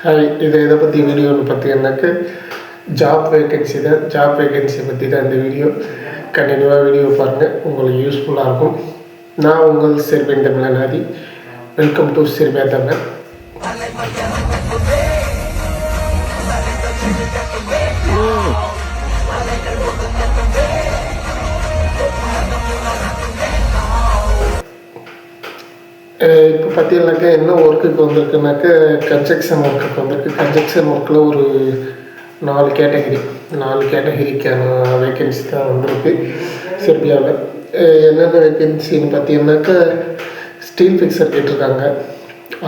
Hi இதை இதை பற்றி வீடியோன்னு பார்த்தீங்கன்னாக்க ஜாப் வேகன்சி தான் ஜாப் வேகன்சி பற்றி தான் இந்த வீடியோ கண்டினியூவாக வீடியோ பாருங்கள் உங்களுக்கு யூஸ்ஃபுல்லாக இருக்கும் நான் உங்கள் சிறுபேன் தமிழனாதி வெல்கம் டு சிறுபே தமிழ் இப்போ பார்த்தீங்கன்னாக்கா என்ன ஒர்க்குக்கு வந்திருக்குனாக்க கன்ஸ்ட்ரக்ஷன் ஒர்க்குக்கு வந்திருக்கு. கன்ஸ்ட்ரக்ஷன் ஒர்க்கில் ஒரு நாலு கேட்டகரி நாலு கேட்டகரிக்கான வேக்கன்சி தான் வந்திருக்கு. செர்பியாவில் என்னென்ன வேக்கன்சின்னு பார்த்தீங்கன்னாக்கா ஸ்டீல் ஃபிக்ஸர் கேட்டிருக்காங்க.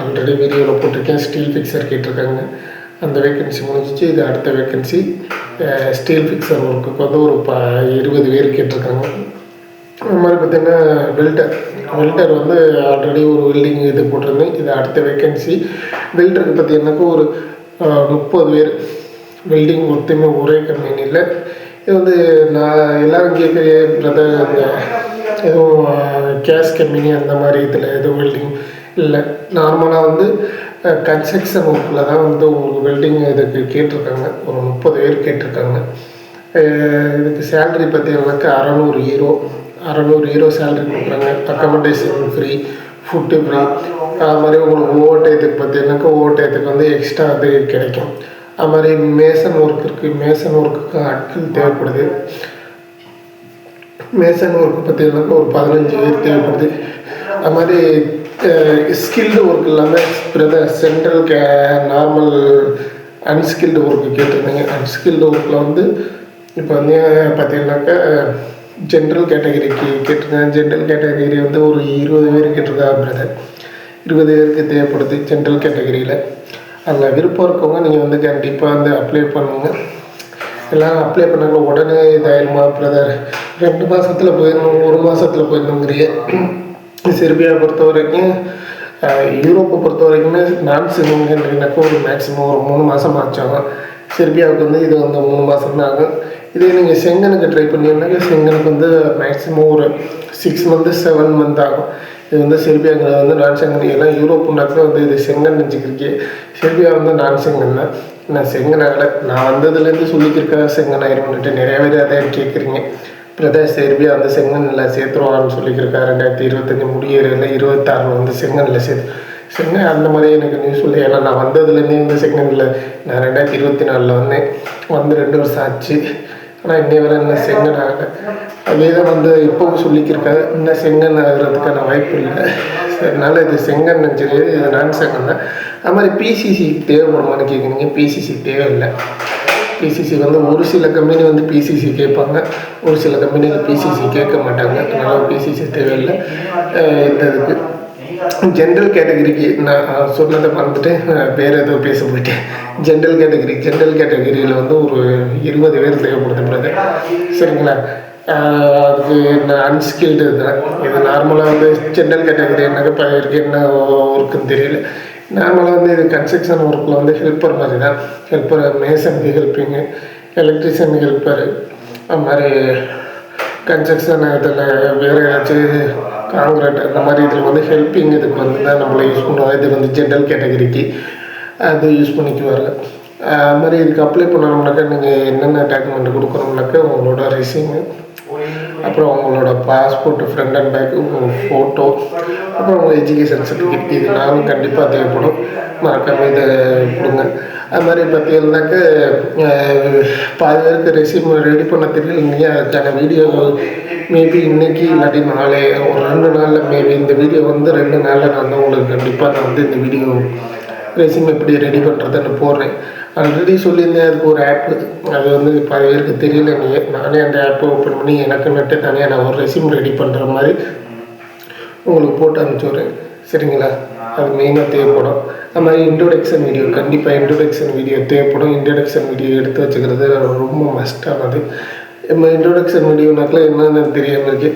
ஆல்ரெடி வீடியோவில் போட்டிருக்கேன். ஸ்டீல் ஃபிக்ஸர் கேட்டிருக்காங்க. அந்த வேக்கன்சி முடிஞ்சிச்சு. இது அடுத்த வேக்கன்சி ஸ்டீல் ஃபிக்ஸர் ஒர்க்குக்கு வந்து ஒரு ப இருபது பேர் கேட்டிருக்காங்க. அது மாதிரி பார்த்தீங்கன்னா வெல்டர். வெல்டர் வந்து ஆல்ரெடி ஒரு வெல்டிங் இது போட்டிருந்தேன். இது அடுத்த வேக்கன்சி வெல்டருக்கு பார்த்தீங்கன்னாக்கா ஒரு முப்பது பேர். வெல்டிங் மொத்தமே ஒரே கம்பெனியில் இது வந்து நான் எல்லோரும் கேட்குற பிரதர் அந்த எதுவும் கேஸ் கம்பெனி அந்த மாதிரி இதில் எதுவும் வெல்டிங் இல்லை. நார்மலாக வந்து கன்ஸ்ட்ரக்ஷன் ஒர்க்கில் தான் வந்து உங்களுக்கு வெல்டிங் இதுக்கு கேட்டிருக்காங்க. ஒரு முப்பது பேர் கேட்டிருக்காங்க. இதுக்கு சேல்ரி பார்த்தீங்கன்னாக்கா அறநூறு ஹீரோ அறநூறு ஹீரோ சேலரி கொடுக்குறாங்க. அக்கமடேஷன் ஃப்ரீ ஃபுட்டு ஃப்ரீ அது மாதிரி உங்களுக்கு ஓவர் டயத்துக்கு பார்த்தீங்கன்னாக்கா ஓவர் டயத்துக்கு வந்து எக்ஸ்ட்ரா அது கிடைக்கும். அது மாதிரி மேசன் ஒர்க் இருக்குது மேசன் ஒர்க்குக்கு ஆட்கள் தேவைப்படுது. மேசன் ஒர்க்கு பார்த்தீங்கன்னாக்கா ஒரு பதினஞ்சு பேர் தேவைப்படுது. அது மாதிரி ஸ்கில்டு ஒர்க் இல்லாமல் பிரதர் சென்ட்ரல் கே நார்மல் அன்ஸ்கில்டு ஒர்க்கு கேட்டிருந்தீங்க. அன்ஸ்கில்டு ஒர்க்கில் வந்து இப்போ வந்து பார்த்தீங்கன்னாக்கா ஜென்ரல் கேட்டகரிக்கு கேட்டிருக்கேன் ஜென்ரல் கேட்டகரி வந்து ஒரு இருபது பேர் கேட்டிருக்கா பிரதர் இருபது பேருக்கு தேவைப்படுது ஜென்ரல் கேட்டகரியில் அதில் விருப்பம் இருக்கவங்க நீங்கள் வந்து கண்டிப்பாக வந்து அப்ளை பண்ணுங்கள் எல்லாம் அப்ளை பண்ணாங்க உடனே இதாயிருமா பிரதர் ரெண்டு மாதத்தில் போயிடணும் ஒரு மாதத்தில் போயிடணுங்கிறிய. செர்பியா பொறுத்த வரைக்கும் யூரோப்பை பொறுத்த வரைக்குமே நான் சிங்கன்னாக்கா ஒரு மேக்ஸிமம் ஒரு மூணு மாதம் ஆச்சாகும் செர்பியாவுக்கு வந்து இது வந்து மூணு மாதம் தான் ஆகும். இதே நீங்கள் செங்கனுக்கு ட்ரை பண்ணீங்கன்னாக்கா செங்கனுக்கு வந்து மேக்ஸிமம் ஒரு சிக்ஸ் மந்த்து செவன் மந்த் ஆகும். இது வந்து செர்பியாங்கிறது வந்து நான் செங்கன் எல்லாம் யூரோப்புனாக்கா வந்து இது செங்கன் நினச்சிக்கிருக்கு செர்பியா வந்து நான் செங்கன் தான் நான் செங்கன் ஆகலை. நான் வந்ததுலேருந்து சொல்லிக்கிருக்கா செங்கன் ஆயிரும்னுட்டு நிறைய பேர் அதை கேட்குறீங்க. பிரதேஷ் செர்பியா வந்து செங்கனில் சேர்த்துருவான்னு சொல்லிக்கிருக்கா ரெண்டாயிரத்தி இருபத்தஞ்சி முடியல இருபத்தாறில் வந்து செங்கனில் சேர்த்து. செங்கன் அந்த மாதிரி எனக்கு நியூஸ் சொல்லி ஏன்னா நான் வந்ததுலேருந்தே வந்து செங்கனில் நான் ரெண்டாயிரத்தி இருபத்தி நாலில் வந்தேன். வந்து ரெண்டு வருஷம் ஆச்சு. ஆனால் இன்னை வரை இன்னும் செங்கன் ஆகலை. அதேதான் வந்து இப்போவும் சொல்லிக்கிருக்காரு. இன்னும் செங்கன் ஆகிறதுக்கான வாய்ப்பு இல்லை. அதனால இது செங்கன் சரி இது நான் செங்கன் தான். அது மாதிரி பிசிசி தேவைப்படுமான்னு கேட்குறீங்க. பிசிசி தேவையில்லை. பிசிசி வந்து ஒரு சில கம்பெனி வந்து பிசிசி கேட்பாங்க. ஒரு சில கம்பெனியில் பிசிசி கேட்க மாட்டாங்க. அதனால பிசிசி தேவையில்லை. இந்த இதுக்கு. ஜென்ரல் கேட்டகரிக்கு நான் சொன்னதை மறந்துட்டு வேறு எதுவும் ஏதோ பேச போயிட்டேன். ஜென்ரல் கேட்டகரி ஜென்ரல் கேட்டகரியில் வந்து ஒரு இருபது பேர் தேவைப்படுத்தப்படுது சரிங்களா? அஹ், அதுக்கு நான் அன்ஸ்கில்டு தான். இது நார்மலாக வந்து ஜென்ரல் கேட்டகரி என்னங்க பயிருக்கு இருக்கு என்ன ஒர்க்குன்னு தெரியல. நார்மலாக வந்து இது கன்ஸ்ட்ரக்ஷன் ஒர்க்கில் வந்து ஹெல்ப்பர் மாதிரி தான். ஹெல்ப்பர் மேசனுக்கு ஹெல்ப்பிங்கு எலக்ட்ரிஷியன் ஹெல்ப்பர் அது மாதிரி கன்ஸ்ட்ரக்ஷன் இதில் வேறு ஏதாச்சும் காங்கிரீட் அந்த மாதிரி இதில் வந்து ஹெல்பிங் இதுக்கு வந்து தான் நம்மளை யூஸ் பண்ணுவாங்க. இது வந்து ஜென்ரல் கேட்டகரிக்கு அது யூஸ் பண்ணிக்குவாங்க அது மாதிரி இதுக்கு அப்ளை பண்ணணும்னாக்கா நீங்கள் என்னென்ன டாக்குமெண்ட் கொடுக்கணும்னாக்கா உங்களோட ரெசியூமு அப்புறம் உங்களோட பாஸ்போர்ட் ஃப்ரண்ட் அண்ட் பேக் உங்கள் ஃபோட்டோ அப்புறம் உங்கள் எஜுகேஷன் சர்டிஃபிகேட் இது நானும் கண்டிப்பாக தேவைப்படும். மறக்காமல் இதை கொடுங்க. அது மாதிரி பார்த்தீங்கன்னாக்க பாதி பேருக்கு ரெசியூம் ரெடி பண்ண தெரியல. இல்லையா அதுக்கான வீடியோ மேபி இன்னைக்கு இல்லாட்டி நாளே ஒரு ரெண்டு நாளில் மேபி இந்த வீடியோ வந்து ரெண்டு நாளில் நான் வந்து உங்களுக்கு கண்டிப்பாக நான் வந்து இந்த வீடியோ ரெசியூம் எப்படி ரெடி பண்ணுறதுன்னு போடுறேன். ஆல்ரெடி சொல்லியிருந்தேன் அதுக்கு ஒரு ஆப்பு அது வந்து பாதி பேருக்கு தெரியல நீங்கள் நானே அந்த ஆப்பை ஓப்பன் பண்ணி எனக்கு நட்டு தனியாக நான் ஒரு ரெசியூம் ரெடி பண்ணுற மாதிரி உங்களுக்கு போட்டு அனுப்பிச்சுடுறேன் சரிங்களா? அது மெயினாக தேவைப்படும். அது மாதிரி இன்ட்ரொடக்ஷன் வீடியோ கண்டிப்பாக இன்ட்ரொடக்ஷன் வீடியோ தேவைப்படும். இன்ட்ரொடக்ஷன் வீடியோ எடுத்து வச்சுக்கிறது ரொம்ப மஸ்டானது நம்ம இன்ட்ரொடக்ஷன் வீடியோனாக்கில் என்னென்னு தெரியாமல் இருக்கு.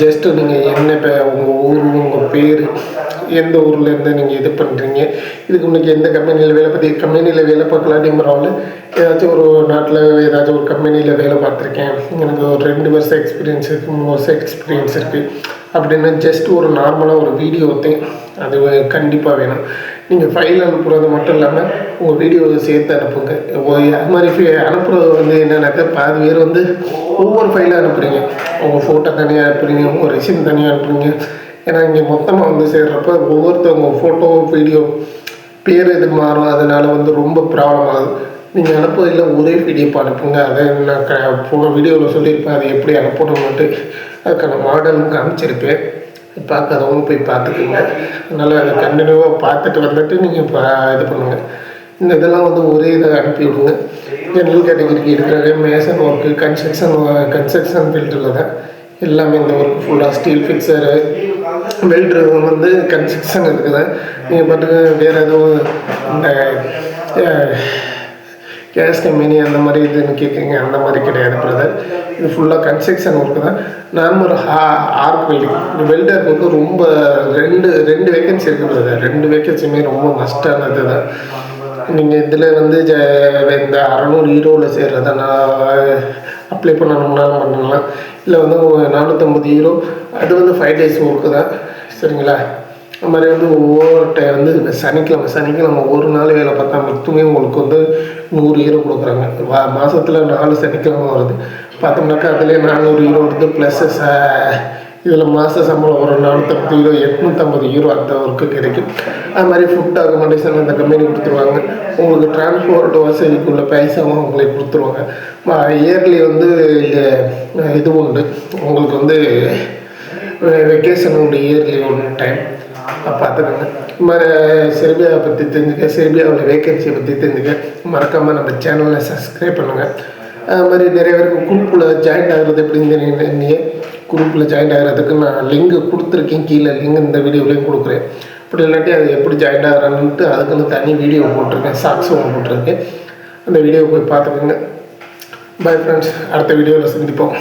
ஜஸ்ட்டு நீங்கள் என்ன இப்போ உங்கள் ஊர் உங்கள் பேர் எந்த ஊர்லேருந்து நீங்கள் இது பண்ணுறீங்க இதுக்கு முன்னாடி எந்த கம்பெனியில் வேலை பார்த்து கம்பெனியில் வேலை பார்க்கலாட்டி ஏதாச்சும் ஒரு நாட்டில் ஏதாச்சும் ஒரு கம்பெனியில் வேலை பார்த்துருக்கேன். எனக்கு ஒரு ரெண்டு வருஷம் எக்ஸ்பீரியன்ஸ் இருக்குது மூணு வருஷம் எக்ஸ்பீரியன்ஸ் இருக்குது அப்படின்னு ஜஸ்ட் ஒரு நார்மலாக ஒரு வீடியோ அது கண்டிப்பாக வேணும். நீங்கள் ஃபைல் அனுப்புறது மட்டும் இல்லாமல் உங்கள் வீடியோவை சேர்த்து அனுப்புங்க. அது மாதிரி fi- அனுப்புறது வந்து என்னென்னாக்கா பாதி பேர் வந்து ஒவ்வொரு ஃபைலாக அனுப்புகிறீங்க உங்கள் ஃபோட்டோ தனியாக அனுப்புறீங்க உங்கள் ரெசியூம் தனியாக அனுப்புறீங்க. ஏன்னா இங்கே மொத்தமாக வந்து சேர்றப்ப ஒவ்வொருத்தவங்க ஃபோட்டோ வீடியோ பேர் இது மாறும் அதனால வந்து ரொம்ப ப்ராப்ளம் ஆகுது. நீங்கள் அனுப்புவதில் ஒரே பிடிஎஃப் அனுப்புங்க. அதை நான் க போன வீடியோவில் சொல்லியிருப்பேன். அதை எப்படி அனுப்பணும்னுட்டு அதுக்கான மாடலும் காமிச்சிருப்பேன். பார்க்காதவங்க போய் பார்த்துக்குங்க. அதனால் அதை கண்டினியூவாக பார்த்துட்டு வந்துட்டு நீங்கள் இப்போ இது பண்ணுங்கள் இந்த இதெல்லாம் வந்து ஒரே இதை அனுப்பி விடுங்க. ஜென்ரல் கேட்டகரிக்கு இருக்கிற மேசன் ஒர்க்கு கன்ஸ்ட்ரக்ஷன் கன்ஸ்ட்ரக்ஷன் ஃபீல்டில் தான் எல்லாமே இந்த ஒர்க் ஃபுல்லாக ஸ்டீல் ஃபிக்ஸரு வெல்டர் வந்து கன்ஸ்ட்ரக்ஷன் இருக்குது நீங்கள் பாட்டுக்கு வேறு எதுவும் இந்த கேஸ் கம்பெனி அந்த மாதிரி இதுன்னு கேட்குறீங்க அந்த மாதிரி கிடையாது பிரதர் இது ஃபுல்லாக கன்ஸ்ட்ரக்ஷன் ஒர்க்கு தான். நார்மல் ஹா ஆர்க் வெல்டிங் இந்த வெல்டருக்கு வந்து ரொம்ப ரெண்டு ரெண்டு வேகன்சி இருக்குது பிரதர் ரெண்டு வேக்கன்சியுமே ரொம்ப மஸ்டானது தான். நீங்கள் இதில் வந்து ஜ இந்த அறநூறு ஹீரோவில் சேர்றத நான் அப்ளை பண்ணணும்னாலும் பண்ணலாம். இல்லை வந்து நானூற்றம்பது ஹீரோ அது வந்து ஃபைவ் டேஸ் ஒர்க்கு தான். சரிங்களா? அது மாதிரி வந்து ஒவ்வொரு டைம் வந்து சனிக்கிழமை சனிக்கிழமை ஒரு நாள் வேலை பார்த்தா மட்டுமே உங்களுக்கு வந்து நூறு ஹீரோ கொடுக்குறாங்க. வா மாதத்தில் நாலு சனிக்கிழமை வருது. பார்த்தோம்னாக்கா அதுலேயே நானூறு ஹீரோ வருது ப்ளஸ் இதில் மாத சம்பளம் ஒரு நானூற்றம்பது ஹீரோ எட்நூற்றம்பது ஹீரோ அந்த ஒர்க்கு கிடைக்கும். அது மாதிரி ஃபுட் அக்கமடேஷன் அந்த கம்பெனி கொடுத்துருவாங்க. உங்களுக்கு டிரான்ஸ்போர்ட் வசதிக்குள்ள பைசாவும் உங்களுக்கு கொடுத்துருவாங்க. இயர்லி வந்து இது உண்டு. உங்களுக்கு வந்து வெக்கேஷன் உண்டு இயர்லி ஒன்று டைம் பார்த்துக்கோங்க இது மாதிரி செர்பியாவை பற்றி தெரிஞ்சுக்க செர்பியாவில் வேக்கன்சியை பற்றி தெரிஞ்சுக்க மறக்காமல் நம்ம சேனலை சப்ஸ்கிரைப் பண்ணுங்கள் அது மாதிரி நிறைய பேருக்கு குரூப்பில் ஜாயின் ஆகிறது எப்படின்னு தெரியுங்க குரூப்பில் ஜாயின் ஆகிறதுக்கு நான் லிங்க் கொடுத்துருக்கேன். கீழே லிங்க் இந்த வீடியோலையும் கொடுக்குறேன். அப்படி இல்லாட்டி அது எப்படி ஜாயின் ஆகிறான்ட்டு அதுக்குன்னு தனி வீடியோ போட்டிருக்கேன். சாக்ஸ் ஒன்று போட்டிருக்கேன். அந்த வீடியோ போய் பார்த்துக்கோங்க. பை ஃப்ரெண்ட்ஸ் அடுத்த வீடியோவில் சந்திப்போம்.